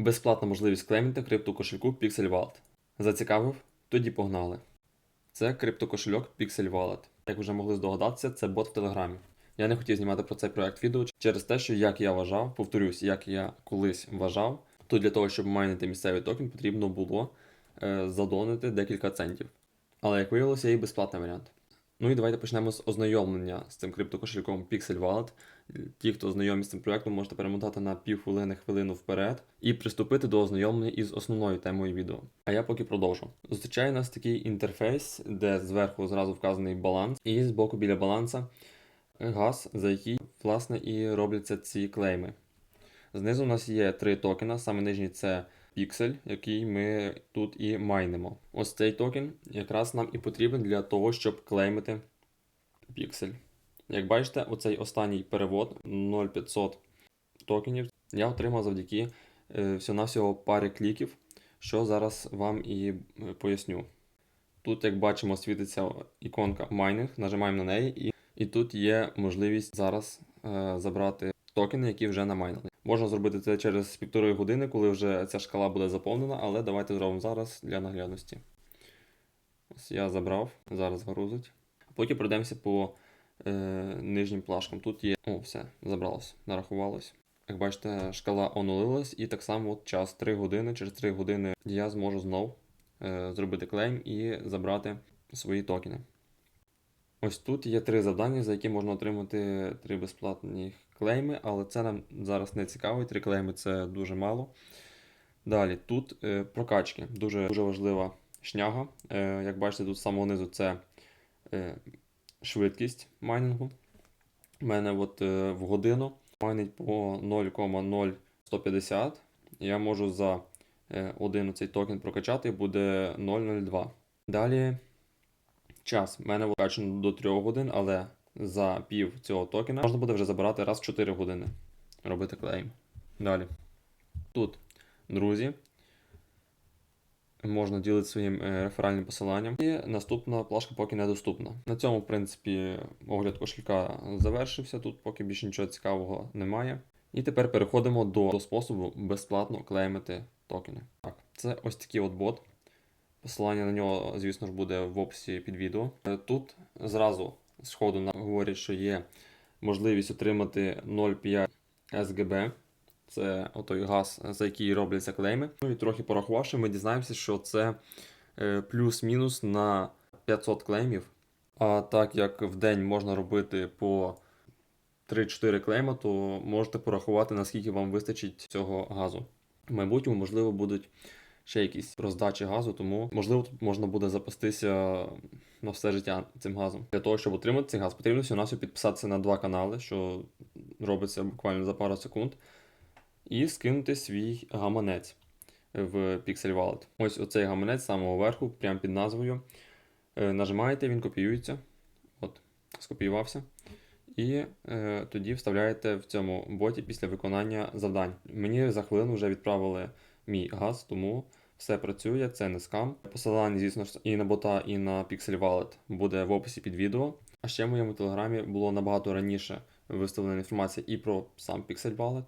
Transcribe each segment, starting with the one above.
Безплатна можливість клеймити криптокошельку Pixel Wallet. Зацікавив? Тоді погнали. Це криптокошельок Pixel Wallet. Як вже могли здогадатися, це бот в Телеграмі. Я не хотів знімати про цей проект відео через те, що як я вважав, повторюсь, як я колись вважав, то для того, щоб майнити місцевий токен, потрібно було е, задонити декілька центів. Але як виявилося, є і безплатний варіант. Ну і давайте почнемо з ознайомлення з цим криптокошельком Pixel Wallet. Ті, хто знайомі з цим проектом, можете перемотати на півхвилини хвилину вперед і приступити до ознайомлення із основною темою відео. А я поки продовжу. Зустрічає нас такий інтерфейс, де зверху зразу вказаний баланс, і збоку біля баланса газ, за який власне і робляться ці клейми. Знизу у нас є три токена. Саме нижній це піксель, який ми тут і майнимо. Ось цей токен якраз нам і потрібен для того, щоб клеймити піксель. Як бачите, оцей останній перевод 0,500 токенів я отримав завдяки е, всього-навсього пари кліків, що зараз вам і е, поясню. Тут, як бачимо, світиться іконка майнинг, нажимаємо на неї, і, і тут є можливість зараз е, забрати токени, які вже намайнили. Можна зробити це через півтори години, коли вже ця шкала буде заповнена, але давайте зробимо зараз для наглядності. Ось я забрав, зараз грузить. Потім пройдемося по е, нижнім плашкам. Тут є. О, все, забралось, нарахувалось. Як бачите, шкала онулилась, і так само от час 3 години. Через 3 години я зможу знов е, зробити клейм і забрати свої токени. Ось тут є три завдання, за які можна отримати три безплатні клейми, але це нам зараз не цікавить. Три клейми це дуже мало. Далі, тут е, прокачки. Дуже, дуже важлива шняга. Е, як бачите, тут з самого низу це е, швидкість майнінгу. У мене от, е, в годину майнить по 0,0150. Я можу за е, один цей токен прокачати, буде 0,02. Далі час. У мене вкачано до 3 годин, але за пів цього токена можна буде вже забирати раз в 4 години. Робити клейм. Далі. Тут, друзі, можна ділити своїм е, реферальним посиланням. І наступна плашка поки недоступна. На цьому, в принципі, огляд кошелька завершився. Тут поки більше нічого цікавого немає. І тепер переходимо до, до способу безплатно клеймити токени. Так, це ось такий от бот. Посилання на нього, звісно ж, буде в описі під відео. Е, Тут зразу сходу нам говорять, що є можливість отримати 0,5 СГБ. Це отой газ, за який робляться клейми. Ну і трохи порахувавши, ми дізнаємося, що це е, плюс-мінус на 500 клеймів. А так як в день можна робити по 3-4 клейма, то можете порахувати, наскільки вам вистачить цього газу. В майбутньому, можливо, будуть ще якісь роздачі газу, тому можливо тут можна буде запастися на все життя цим газом. Для того, щоб отримати цей газ, потрібно всього навсього підписатися на два канали, що робиться буквально за пару секунд, і скинути свій гаманець в Pixel Wallet. Ось оцей гаманець самого верху, прямо під назвою. Е, Нажимаєте, він копіюється. От, скопіювався. І е, тоді вставляєте в цьому боті після виконання завдань. Мені за хвилину вже відправили мій газ, тому все працює, це не скам. Посилання, звісно ж, і на бота, і на Pixel Wallet буде в описі під відео. А ще в моєму телеграмі було набагато раніше виставлена інформація і про сам Pixel Wallet,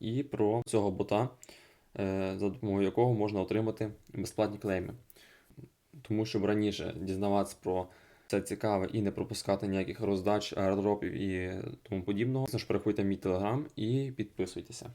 і про цього бота, е, за допомогою якого можна отримати безплатні клейми. Тому щоб раніше дізнаватися про це цікаве і не пропускати ніяких роздач, аеродропів і тому подібного. Звісно ж, переходьте в мій телеграм і підписуйтеся.